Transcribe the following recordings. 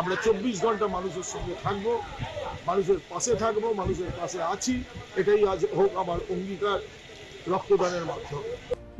আমরা চব্বিশ ঘণ্টা মানুষের সঙ্গে থাকব, মানুষের পাশে থাকব, মানুষের পাশে আছি। এটাই আজ হোক আমার অঙ্গীকার রক্তদানের মাধ্যমে।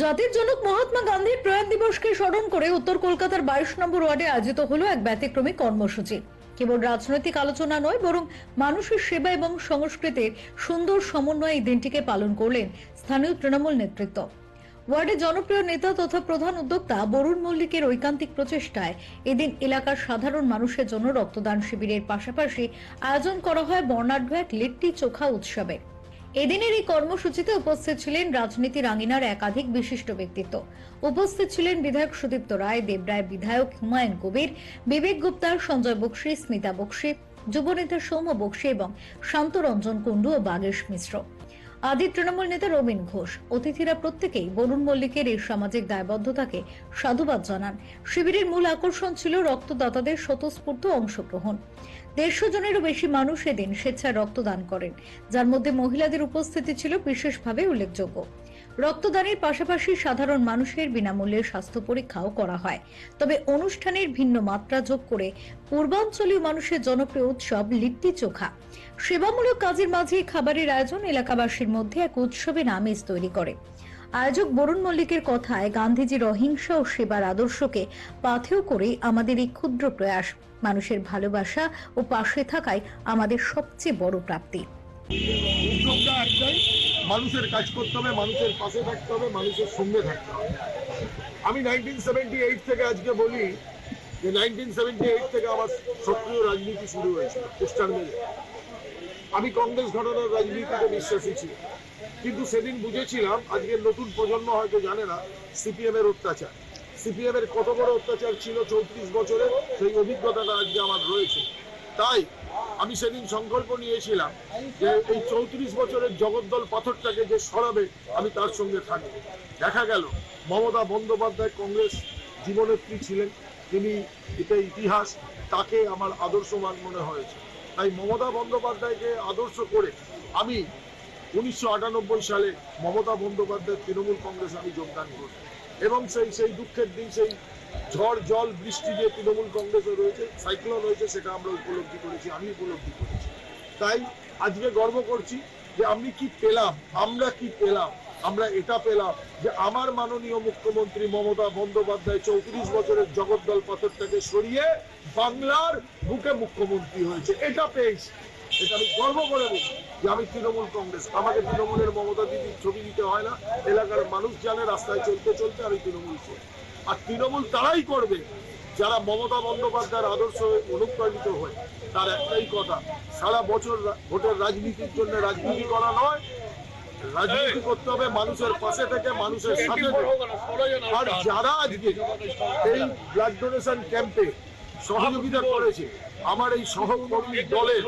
জাতির জনক মহাত্মা গান্ধীর প্রয়াণ দিবসকে স্মরণ করে উত্তর কলকাতার বাইশ নম্বর ওয়ার্ডে আয়োজিত হলো এক ব্যতিক্রমী কর্মসূচি। কেবল রাজনৈতিক আলোচনা নয়, বরং মানুষের সেবা এবং সংস্কৃতির সুন্দর সমন্বয়ে এই দিনটিকে পালন করলেন স্থানীয় তৃণমূল নেতৃত্ব। ওয়ার্ডের জনপ্রিয় নেতা তথা প্রধান উদ্যোক্তা বরুণ মল্লিকের ঐকান্তিক প্রচেষ্টায় এদিন এলাকার সাধারণ মানুষের জন্য রক্তদান শিবিরের পাশাপাশি আয়োজন করা হয় বর্ণাঢ্য এক লিট্টি চোখা উৎসবে। এদিনের এই কর্মসূচিতে উপস্থিত ছিলেন রাজনীতির আঙিনার একাধিক বিশিষ্ট ব্যক্তিত্ব। উপস্থিত ছিলেন বিধায়ক সুদীপ্ত রায়, দেবরায় বিধায়ক হুমায়ুন কবির, বিবেক গুপ্তা, সঞ্জয় বক্সি, স্মিতা বক্সি, যুবনেতা সৌম্য বক্সি এবং শান্তরঞ্জন কুণ্ডু ও বাগেশ মিশ্র। আদি তৃণমূল নেতা রবীন ঘোষ। অতিথিরা প্রত্যেকেই বরুণ মল্লিকের এই সামাজিক দায়বদ্ধতাকে সাধুবাদ জানান। শিবিরের মূল আকর্ষণ ছিল রক্তদাতাদের স্বতঃস্ফূর্ত অংশগ্রহণ। দেড়শো জনেরও বেশি মানুষ এদিন স্বেচ্ছায় রক্তদান করেন। যার মধ্যে মহিলাদের উপস্থিতি ছিল বিশেষভাবে উল্লেখযোগ্য। রক্তদানের পাশাপাশি সাধারণ মানুষের বিনামূল্যে স্বাস্থ্য পরীক্ষাও করা হয়। তবে অনুষ্ঠানের ভিন্ন মাত্রা যোগ করে পূর্বাঞ্চলীয় মানুষের জনপ্রিয় উৎসব লিট্টি চোখা। সেবামূলক কাজের মাঝে খাবারের আয়োজন এলাকাবাসীর মধ্যে এক উৎসবের আমেজ তৈরি করে। আয়োজক বরুণ মল্লিকের কথায় গান্ধীজির অহিংসা ও সেবার আদর্শকে পাথেয় করে আমাদের এই ক্ষুদ্র প্রয়াস। মানুষের ভালোবাসা ও পাশে থাকায় আমাদের সবচেয়ে বড় প্রাপ্তি। মানুষের কাজ করতে হবে, মানুষের পাশে থাকতে হবে, মানুষের সঙ্গে থাকতে হবে। আমি নাইনটিন সেভেন্টি এইট থেকে আজকে বলি যে নাইনটিন সেভেন্টি এইট থেকে আমার সক্রিয় রাজনীতি শুরু হয়েছিল, পোস্টার মেলে আমি কংগ্রেস ঘটনার রাজনীতিতে বিশ্বাসী ছিলাম। কিন্তু সেদিন বুঝেছিলাম আজকের নতুন প্রজন্ম হয়তো জানে না সিপিএম এর অত্যাচার। সিপিএম এর কত বড় অত্যাচার ছিল চৌত্রিশ বছরে, সেই অভিজ্ঞতাটা আজকে আমার রয়েছে। তাই আমি সেদিন সংকল্প নিয়েছিলাম যে এই চৌত্রিশ বছরের জগদ্দল পাথরটাকে যে সরাবে, আমি তার সঙ্গে থাকব। দেখা গেল, মমতা বন্দ্যোপাধ্যায় কংগ্রেস জীবনেত্রী ছিলেন। তিনি এটা ইতিহাস, তাকে আমার আদর্শবান মনে হয়েছে। তাই মমতা বন্দ্যোপাধ্যায়কে আদর্শ করে আমি উনিশশো আটানব্বই সালে মমতা বন্দ্যোপাধ্যায় তৃণমূল কংগ্রেসে আমি যোগদান করি এবং সেই সেই দুঃখের দিন, সেই ঝড়, জল, বৃষ্টি যে তৃণমূল কংগ্রেসে রয়েছে, সাইক্লোন হয়েছে, সেটা আমরা উপলব্ধি করেছি, আমি উপলব্ধি করেছি। তাই আজকে গর্ব করছি যে আমি কি পেলাম, আমরা কি পেলাম, আমরা এটা পেলাম যে আমার মাননীয় মুখ্যমন্ত্রী মমতা বন্দ্যোপাধ্যায় চৌত্রিশ বছরের জগদ্দল পাথরটাকে সরিয়ে বাংলার বুকে মুখ্যমন্ত্রী হয়েছে। এটা পেয়েছি। এটা আমি গর্ব করে বলি যে আমি তৃণমূল কংগ্রেস। আমাকে তৃণমূলের মমতা দিদির ছবি দিতে হয় না, এলাকার মানুষ জানে, রাস্তায় চলতে চলতে আমি তৃণমূল করি। আর তৃণমূল তারাই করবে। যারা মমতা বন্দ্যোপাধ্যায়ের আদর্শ অনুপ্রাণিত হয়ে তার একটাই কথা সারা বছর ভোটের রাজনীতির জন্য রাজনীতি করা নয় রাজনীতি করতে হবে মানুষের পাশে থেকে মানুষের সাথে আর যারা আজকে এই ব্লাড ডোনেশন ক্যাম্পে সহযোগিতা করেছে আমার এই সহকর্মী দলের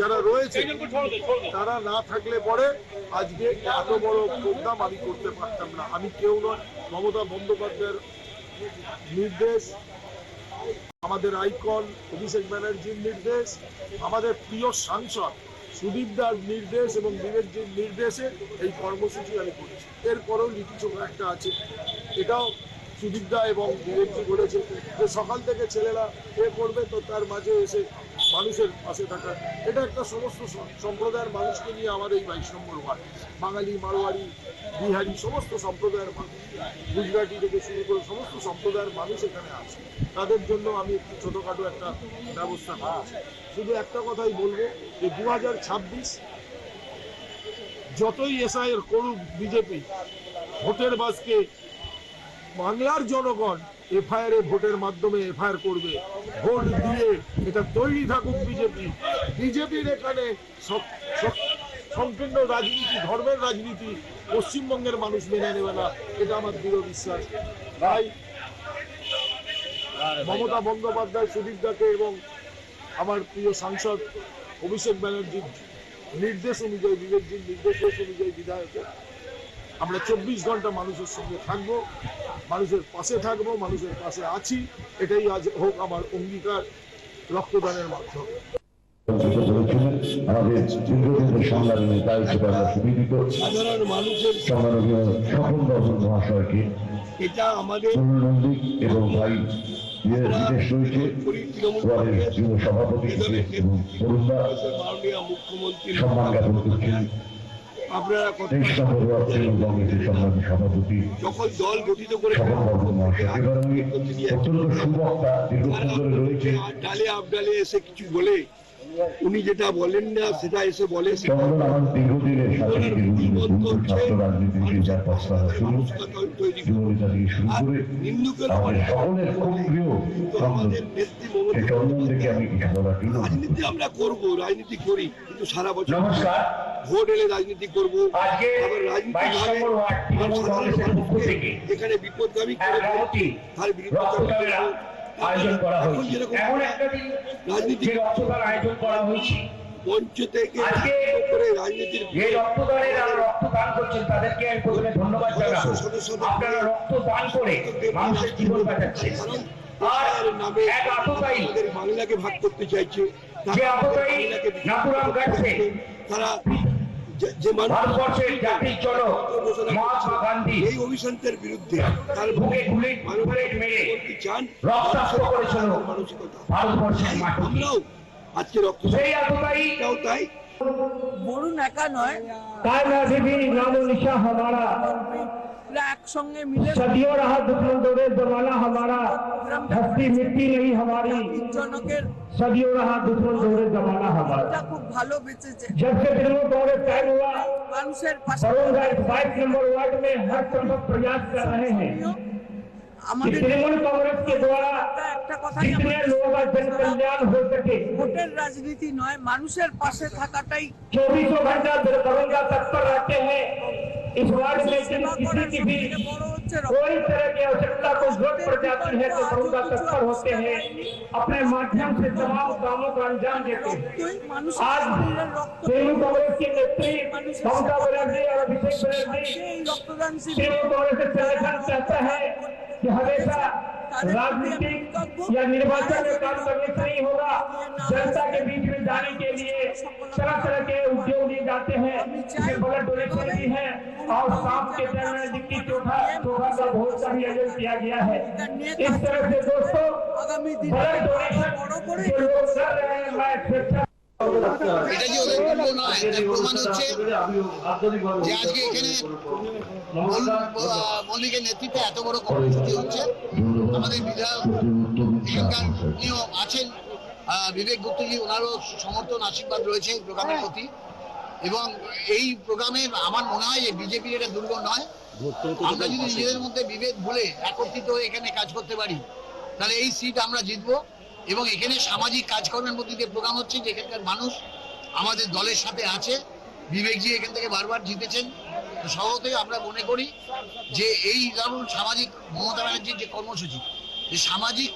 যারা রয়েছে তারা না থাকলে পরে আজকে এত বড় প্রোগ্রাম আমি করতে পারতাম না। আমি কেউ নয় মমতা বন্দ্যোপাধ্যায়ের নির্দেশ, আমাদের আইকন, অভিষেক ব্যানার্জির নির্দেশ, আমাদের প্রিয় সাংসদ সুদীপ দার নির্দেশ এবং বিবেকজির নির্দেশে এই কর্মসূচি আমি করেছি। এরপরেও লিখিত একটা আছে। এটাও সুদীপ দা এবং বিবেকজি বলেছে যে সকাল থেকে ছেলেরা এ করবে তো তার মাঝে এসে মানুষের পাশে থাকা এটা একটা সমস্ত সম্প্রদায়ের মানুষকে নিয়ে আমার এই বাইশ নম্বর ওয়ার্ড, বাঙালি, মারোয়ারি, বিহারি, সমস্ত সম্প্রদায়ের মানুষ, গুজরাটি থেকে শুরু করে সমস্ত সম্প্রদায়ের মানুষ এখানে আছে। তাদের জন্য আমি একটু ছোটোখাটো একটা ব্যবস্থা করেছি। শুধু একটা কথাই বলব যে দু হাজার ছাব্বিশ যতই এসআইয়ের করুক বিজেপি, ভোটের বাসকে বাংলার জনগণ এফআইআর এ ভোটের মাধ্যমে এফআইআর করবে। ভোট দিয়ে এটা তৈরি থাকুক বিজেপি। বিজেপির এখানে সংকীর্ণ রাজনীতি, ধর্মের রাজনীতি পশ্চিমবঙ্গের মানুষ মেনে নেবে না। এটা আমার দৃঢ় বিশ্বাস। তাই মমতা বন্দ্যোপাধ্যায়, সুদীপ দাকে এবং আমার প্রিয় সাংসদ অভিষেক ব্যানার্জির নির্দেশ অনুযায়ী, বিবেকজির নির্দেশ অনুযায়ী বিধায়কের আমরা চব্বিশ ঘণ্টা মানুষের সঙ্গে থাকব মানুষের পাশে থাকব মানুষের পাশে আছি। এটাই আজ হোক আমার অঙ্গীকার রক্তদানের মাধ্যমে। আমাদের দীর্ঘদিনের সংগ্রামী নেতা আমরা সুবিদিত সাধারণ মানুষের সম্মাননীয় স্বপন বাবুর মহাশয়কে এটা আমাদের তরুণ এবং ভাই বিদেশ রয়েছে করি তৃণমূল ওয়ার্ডের কংগ্রেস যুব সভাপতি এবং তরুণরা মুখ্যমন্ত্রী সম্মান জ্ঞাপন করছেন সভাপতি যখন দল গঠিত করে অত্যন্ত সুবক্তা রয়েছে। ডালে আবডালে এসে কিছু বলে উনি যেটা বলেন না সেটা এসে বলে রাজনীতি আমরা করব রাজনীতি করি কিন্তু সারা বছর ভোট এলে রাজনীতি করব। আবার রাজনীতি এখানে বিপদগামী করে তার বিরুদ্ধে আয়োজন করা হয়েছে। এমন একটা দিন যে রক্তদান আয়োজন করা হয়েছে। মঞ্চ থেকে আজকে করে রাজনীতির যে রক্তদানের রক্তদান করছেন তাদেরকে আমি প্রথমে ধন্যবাদ জানাব। আপনারা রক্তদান করে মানুষের জীবন বাঁচাচ্ছেন। আর নামে এক আততায়ী বাংলাকে ভাগ করতে চাইছে। যে আততায়ী তারা যে ভারতবর্ষের জাতির জনক মহাত্মা গান্ধী এই অভিশান্তের বিরুদ্ধে তার বুকে গুলি বুলেট মেরে চান রক্তাক্ত করেছিল মানসিকতা। ভারতবর্ষের মাটি। আমরাও আজকে রক্ত সেই আততাই তাও তাই? বরুণ একা নয়। তাই না সেদিন রাম নিশা হামারা এরা একসঙ্গে মিলে सदियों रहा दुश्मन दौरे जमाना हमारा हस्ती मिट्टी नहीं हमारी জনকের सदियों रहा दुश्मन दौरे जमाना हमारा এটা খুব ভালো বেঁচেছে जब से तृणमूल कांग्रेस कायम हुआ মানুষের পাশে बड़ौदा इस बाईस नंबर वार्ड में हर संभव प्रयास कर रहे हैं कि আমাদের तृणमूल कांग्रेस के द्वारा একটা কথাই जितने আমাদের लोगों का जन कल्याण हो सके ভোটের राजनीति নয় মানুষের পাশে থাকাটাই चौबीसों घंटा बड़ौदा तत्पर रहते हैं इस वार्ड में जिन किसी की भी कोई तरह की आवश्यकता को ज़रूरत पड़ जाती है तो बहुगा तत्पर होते हैं। अपने माध्यम से तमाम कामों को अंजाम देते हैं। आज तृणमूल कांग्रेस के नेत्री ममता बनर्जी और अभिषेक बनर्जी तृणमूल कांग्रेस के संगठन चाहता है कि हमेशा राजनीतिक या निर्वाचन में काम करने से नहीं होगा। जनता के बीच में जाने के लिए तरह तरह के उद्योग लिए जाते हैं ब्लड डोनेशन भी है। और सांप के चरण डिक्की चोखा चोखा का बहुत सा भी आयोजन किया गया है। इस तरह से दोस्तों ब्लड डोनेशन जो लोग कर रहे हैं मैं এটা যে ওদের মূল্য নয় তার প্রমাণ হচ্ছে যে আজকে এখানে মল্লিকের নেতৃত্বে এত বড় কর্মসূচি হচ্ছে। আমাদের বিধায়ক আছেন বিবেক গুপ্তজি ওনারও সমর্থন আশীর্বাদ রয়েছে এই প্রোগ্রামের প্রতি। এবং এই প্রোগ্রামে আমার মনে হয় যে বিজেপির এটা দুর্গ নয়। আমরা যদি নিজেদের মধ্যে বিভেদ ভুলে একত্রিত হয়ে এখানে কাজ করতে পারি তাহলে এই সিট আমরা জিতবো। এবং এখানে সামাজিক কাজকর্মের মধ্যে দিয়ে প্রোগ্রাম হচ্ছে যে এখানকার মানুষ আমাদের দলের সাথে আছে। বিবেকজি এখান থেকে বারবার জিতেছেন। তো স্বভাবতই আমরা মনে করি যে এই ধরুন সামাজিক মমতা ব্যানার্জির যে কর্মসূচি এই সামাজিক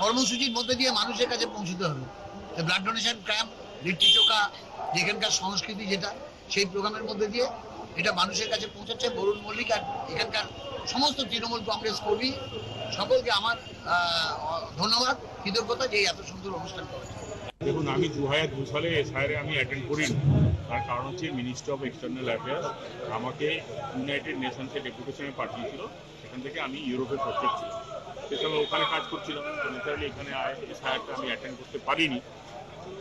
কর্মসূচির মধ্যে দিয়ে মানুষের কাছে পৌঁছতে হবে। Blood donation camp litti chokha, যেখানকার সংস্কৃতি যেটা, সেই প্রোগ্রামের মধ্যে দিয়ে এটা মানুষের কাছে পৌঁছাচ্ছে। বরুণ মল্লিক আর এখানকার সমস্ত তৃণমূল কংগ্রেস কর্মী, সকলকে আমার ধন্যবাদ। কৃতজ্ঞতা যে এত সুন্দর অনুষ্ঠান দেখুন, আমি দু হাজার দু সালে এসআইআরে আমি অ্যাটেন্ড করিনি। তার কারণ হচ্ছে মিনিস্ট্রি অফ এক্সটার্নাল অ্যাফেয়ার্স আমাকে ইউনাইটেড নেশনসে ডেপুটেশনে পাঠিয়েছিল। সেখান থেকে আমি ইউরোপে প্রজেক্ট ছিল সে ওখানে কাজ করছিলাম। ন্যাচারালি এখানে এসআইআরটা আমি অ্যাটেন্ড করতে পারিনি।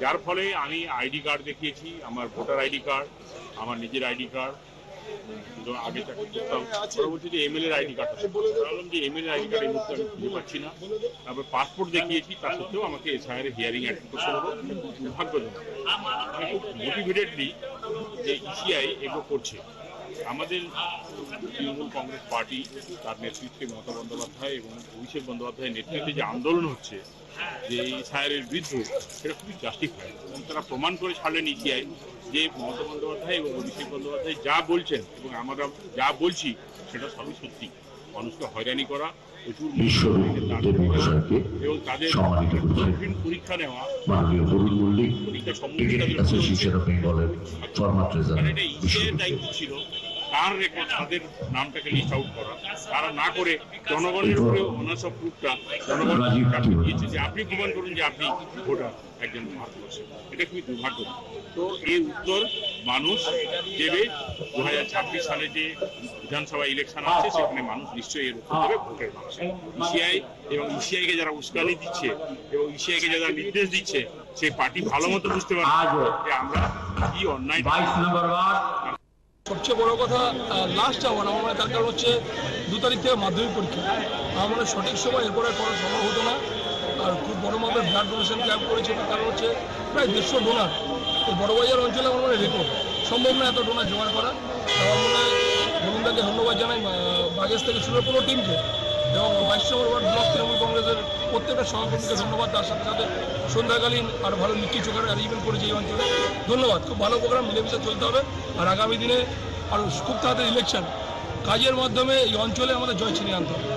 যার ফলে আমি আইডি কার্ড দেখিয়েছি, আমার ভোটার আইডি কার্ড আমার নিজের আইডি কার্ড আগে চাকরি করতাম আইডি কার্ড বললাম যে এমএলএ আইডি কার্ড আমি খুঁজে পাচ্ছি না। তারপর পাসপোর্ট দেখিয়েছি, তা সত্ত্বেও আমাকে এসআইআর হিয়ারিং অ্যাটেন্ড করতে যে ইসিআই এগুলো করছে। আমাদের তৃণমূল কংগ্রেস পার্টি তার নেতৃত্বে মমতা বন্দ্যোপাধ্যায় এবং অভিষেক বন্দ্যোপাধ্যায়ের নেতৃত্বে যে আন্দোলন হচ্ছে যে এসআইআরের বিরুদ্ধে সেটা খুবই জাস্টিফাইড এবং তারা প্রমাণ করে ছাড়লেন ইসিআই যে মমতা বন্দ্যোপাধ্যায় এবং অভিষেক বন্দ্যোপাধ্যায় যা বলছেন এবং আমরা যা বলছি সেটা সবই সত্যি। মানুষকে হয়রানি করা প্রচুর এবং তাদের কঠিন পরীক্ষা নেওয়া সম্মুখীন দায়িত্ব ছিল। তার রেকর্ড তাদের নামটাকে লিস্ট আউট করা। তারা না করে জনগণের উপরে প্রুফটা জনগণ দিয়েছে যে আপনি প্রমাণ করুন যে আপনি ভোটার একজন ভারতবর্ষে। এটা খুবই দুর্ভাগ্য। তো এই উত্তর মানুষ দেবে। দু হাজার ছাব্বিশ সালে যে বিধানসভা ইলেকশন আছে সেখানে মানুষ নিশ্চয়ই এর উত্তর দেবে ভোটের মানুষ ইসিআই এবং ইসিআইকে যারা উস্কানি দিচ্ছে এবং ইসিআইকে যারা নির্দেশ দিচ্ছে সেই পার্টি ভালো মতো বুঝতে পারছে যে আমরা কি অন্যায় সবচেয়ে বড় কথা লাস্ট আওয়ার আমার মনে তার কারণ হচ্ছে দু তারিখ থেকে মাধ্যমিক পরীক্ষা। আমার মনে সঠিক সময় এরপরে করা সম্ভব হতো না। আর খুব বড় মাপের ব্লাড ডোনেশন ক্যাম্প করেছে, তার কারণ হচ্ছে প্রায় দেড়শো ডোনার এই বড়বাজার অঞ্চলে আমার মনে রেকর্ড সম্ভব না এত ডোনার জোগাড় করা। আমার মনে হয় ধন্যবাদ জানাই বাগেশ থেকে শুরু কোনো টিমকে এবং বাইশ নম্বর ওয়ার্ড ব্লক তৃণমূল কংগ্রেসের প্রত্যেকটা সভাপতিকে ধন্যবাদ। তার সাথে সাথে সন্ধ্যাকালীন আর ভালো লিট্টি চোখের অ্যারেঞ্জমেন্ট করেছে এই অঞ্চলে। ধন্যবাদ। খুব ভালো প্রোগ্রাম মিলেমিশে চলতে হবে। আর আগামী দিনে আর খুব তাড়াতাড়ি ইলেকশন কাজের মাধ্যমে এই অঞ্চলে আমাদের জয় ছিনিয়ে আনতে হবে।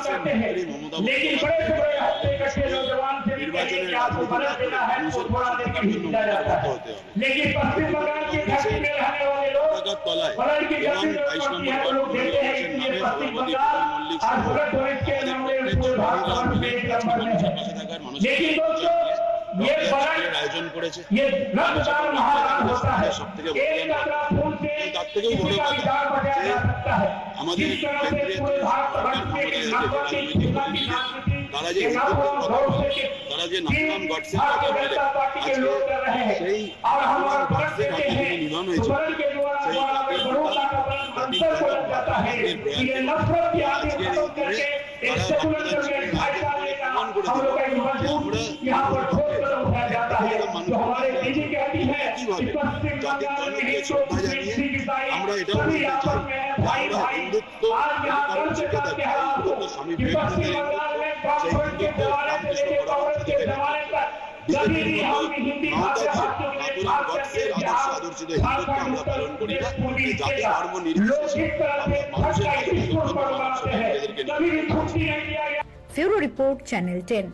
चलाते हैं। करते हैं लेकिन बड़े से बड़े हफ़्ते इकट्ठे नौजवान से भी कहें कि आपको बना देना है तो थोड़ा देर के लिए दिया जाता है। लेकिन पश्चिम बंगाल की धरती में रहने वाले लोग बलर की धरती में लोग देते हैं कि ये पश्चिम बंगाल और भगत के मामले में पूरे भारत में एक नंबर में है। लेकिन दोस्तों আয়োজন করেছে সব থেকে তার থেকেও বড় কথা যে আমাদের তারা যে তারা যে নাম গডসে সেই নিধন হয়েছে সেই তারা প্রমাণ করেছে আমরা जो हमारे दीदी कहती है कि पश्चिम बंगाल में हिंदू मुस्लिम सिख ईसाई আমরা এটাও सभी বলতে आपस চাই में যে भाई আমরা भाई হিন্দুত্ব आज यहाँ কারণ गर्व के শিক্ষা साथ থাকি कह रहा হিন্দুত্ব हूँ স্বামী कि पश्चिम বিবেকানন্দের बंगाल में সেই डॉक्टर के হিন্দুত্ব जमाने से রামকৃষ্ণ लेकर कांग्रेस के পরমহংস जमाने तक कभी भी हम हिंदी भाषा भाषियों के लिए खास करके बिहार झारखंड उत्तर प्रदेश पूर्वी हिस्से का लोग जिस तरह से भटका स्कूल पर बनाते हैं कभी भी छुट्टी नहीं दिया गया ফেরো রিপোর্ট চ্যানেল টেন